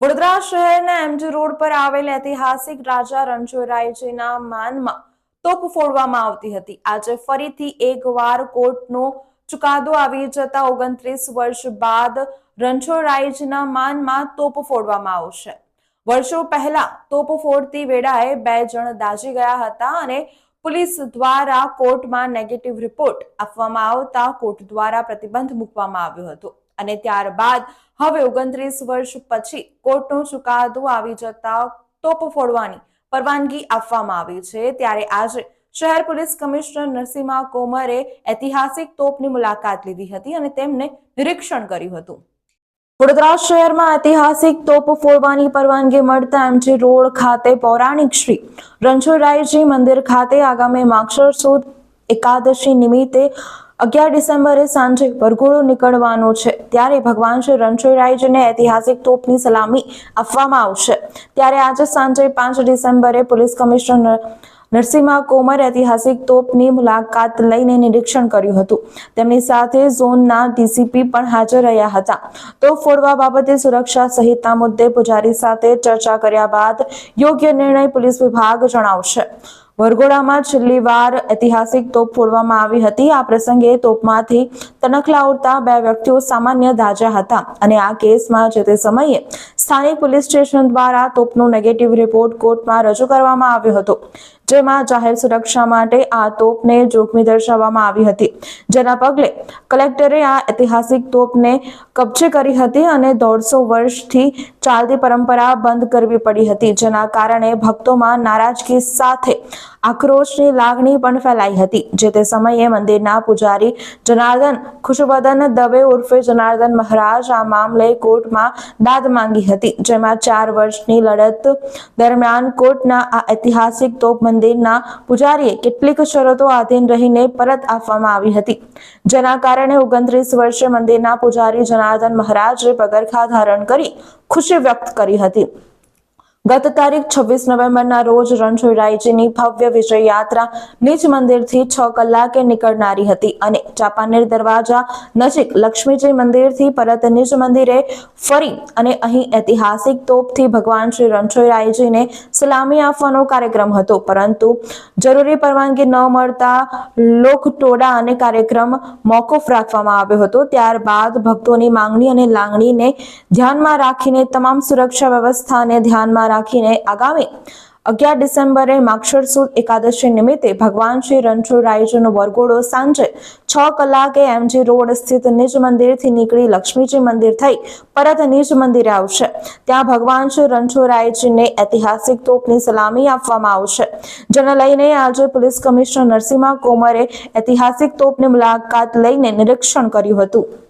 વડોદરા શહેરના MG road પર આવેલ ઐતિહાસિક રાજા રણછોડરાયજીના માનમાં તોપ ફોડવામાં આવતી હતી. આજે ફરીથી એકવાર કોર્ટનો ચુકાદો આવી જતા ઓગણત્રીસ વર્ષ બાદ રણછોડરાયજીના માનમાં તોપ ફોડવામાં આવશે. વર્ષો પહેલા તોપ ફોડતી વેળાએ બે જણ દાઝી ગયા હતા અને પોલીસ દ્વારા કોર્ટમાં નેગેટિવ રિપોર્ટ આપવામાં આવતા કોર્ટ દ્વારા પ્રતિબંધ મૂકવામાં આવ્યો હતો. અને ત્યારબાદ હવે ઓગણત્રીસ વર્ષ પછી કોર્ટનો ચુકાદો આવી જતા તોપ ફોડવાની પરવાનગી આપવામાં આવી છે. ત્યારે આજે શહેર પોલીસ કમિશનર નરસિંહા કોમરે ઐતિહાસિક તોપની મુલાકાત લીધી હતી અને તેમને નિરીક્ષણ કર્યું હતું. વડોદરા શહેરમાં ઐતિહાસિક તોપ ફોડવાની પરવાનગી મળતા એમજી રોડ ખાતે પૌરાણિક શ્રી રણછોડરાયજી મંદિર ખાતે આગામી માક્ષર સુદ એકાદશી નિમિત્તે અગિયાર ડિસેમ્બરે સાંજે વરઘોડો નીકળવાનો છે. ત્યારે ભગવાન શ્રી રણછોડરાયજીને ઐતિહાસિક તોપની સલામી આપવામાં આવશે. ત્યારે આજે સાંજે પાંચ ડિસેમ્બરે પોલીસ કમિશનર નરસિંહા કોમર ઐતિહાસિક તોપની મુલાકાત લઈને નિરીક્ષણ કર્યું હતું. તેમની સાથે ઝોનના ડીસીપી પણ હાજર રહ્યા હતા. તોપ ફોડવા બાબતે સુરક્ષા સહિતના મુદ્દે પૂજારી સાથે ચર્ચા કર્યા બાદ યોગ્ય નિર્ણય પોલીસ વિભાગ જણાવશે. વરઘોડામાં છેલ્લી વાર ઐતિહાસિક તોપ ફોડવામાં આવી હતી. આ પ્રસંગે તોપમાંથી તનખલા ઉડતા બે વ્યક્તિઓ સામાન્ય દાજા હતા અને આ કેસમાં જે તે સમયે સ્થાનિક પોલીસ સ્ટેશન દ્વારા તોપનો નેગેટિવ રિપોર્ટ કોર્ટમાં રજૂ કરવામાં આવ્યો હતો. જેમાં જાહેર સુરક્ષા માટે આ તોપને જોખમી દર્શાવવામાં આવી હતી. જેના પગલે કલેક્ટરે આ ઐતિહાસિક તોપને કબજે કરી હતી અને દોઢસો વર્ષથી ચાલતી પરંપરા બંધ કરવી પડી હતી, જેના કારણે ભક્તોમાં નારાજગી સાથે આક્રોશની લાગણી પણ ફેલાઈ હતી. જે તે સમયે મંદિરના પૂજારી જનાર્દન ખુશવદન દવે ઉર્ફે જનાર્દન મહારાજ આ મામલે કોર્ટમાં દાદ માંગી હતી, જેમાં ચાર વર્ષની લડત દરમિયાન કોર્ટના આ ઐતિહાસિક તોપ મંદિરના પૂજારીએ કેટલીક શરતો આધીન રહીને પરત આપવામાં આવી હતી. જેના કારણે ઓગણત્રીસ વર્ષે મંદિરના પૂજારી જનાર્દન મહારાજે પગરખા ધારણ કરી ખુશી વ્યક્ત કરી હતી. ગત તારીખ છવ્વીસ નવેમ્બરના રોજ રણછોડરાયજીની ભવ્ય વિજય યાત્રા નિજ મંદિરથી છ કલાકે નીકળનારી હતી અને ચાપાનેર દરવાજા નજીક લક્ષ્મીજી મંદિરથી પરત નિજ મંદિરે ફરી અને અહીં ઐતિહાસિક તોપથી ભગવાન શ્રી રણછોડરાયજીને સલામી આપવાનો કાર્યક્રમ હતો. પરંતુ જરૂરી પરવાનગી ન મળતા લોકટોળા અને કાર્યક્રમ મોકૂફ રાખવામાં આવ્યો હતો. ત્યારબાદ ભક્તોની માંગણી અને લાગણીને ધ્યાનમાં રાખીને તમામ સુરક્ષા વ્યવસ્થાને રાખીને આગામી અગિયાર ડિસેમ્બરે માક્ષર સુદ એકાદશી નિમિત્તે ભગવાન શ્રી રણછોડરાયજીનો વરઘોડો સાંજે છ કલાકે એમજી રોડ સ્થિત નિજ મંદિરથી નીકળી લક્ષ્મીજી મંદિર થઈ પરત નિજ મંદિરે આવશે. ત્યાં ભગવાન શ્રી રણછોડરાયજીને ઐતિહાસિક તોપની સલામી આપવામાં આવશે. જેને લઈને આજે પોલીસ કમિશનર નરસિંહા કોમરે ઐતિહાસિક તોપની મુલાકાત લઈને નિરીક્ષણ કર્યું હતું.